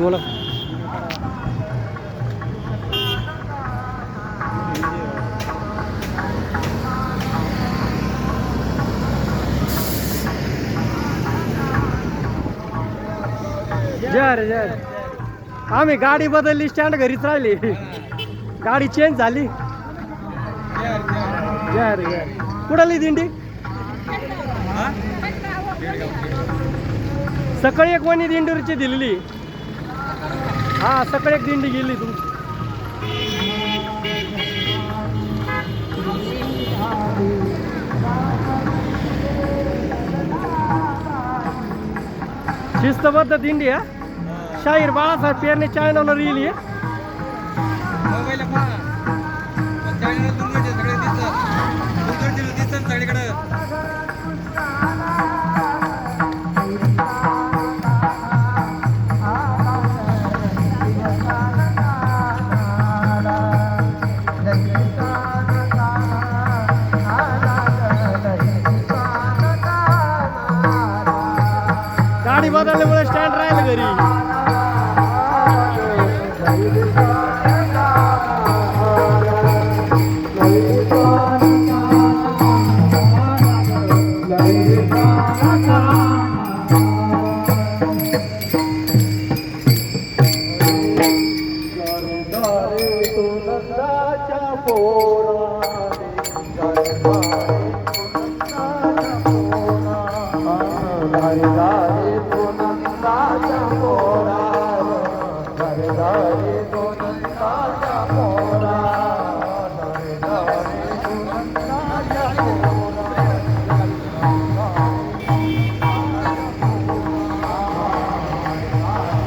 बोला. जर जर आम्ही गाडी बदलली स्टँड घरीच राहिली. गाडी चेंज झाली. जर जर कुठली दिंडी? सकाळी एक वणी दिंडूरची दिलेली. हा सकाळी एक दिंडी गेली तुमची. शिस्तबद्ध दिंडी हा? शाहीर बाळासाहेब पेरणे चॅनलवर येईल हे. गाडी बदलल्यामुळे स्टँड राहिलं घरी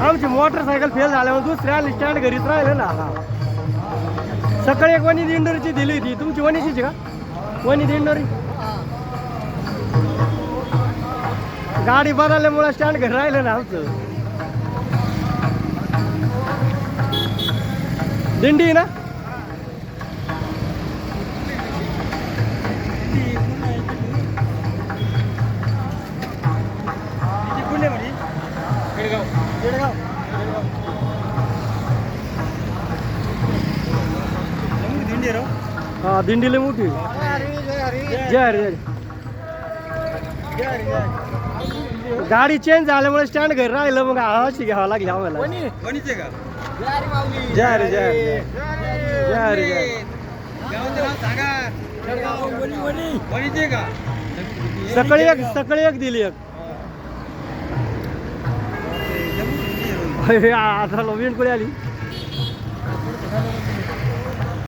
आमची मोटरसायकल फेल झाल्यामुळे दुसऱ्या स्टँड घरीच राहिले ना. सकाळी एक वणी दिंडोरीची दिली होती. तुमची वणीचीच का? वणी दिंडोरी? गाडी बदलल्यामुळे स्टँड घरी राहिलं ना आमचं. दिंडी ना? दिंडी हा दिंडीला मोठी जय हरी जय गाडी चेंज झाल्यामुळे स्टँड घरी राहिलं मग आवाज घ्यावं लागली आम्हाला. जय हरी जय जय हरी. जय सकाळी एक सकाळी एक दिली एक. आता लोबीन आली?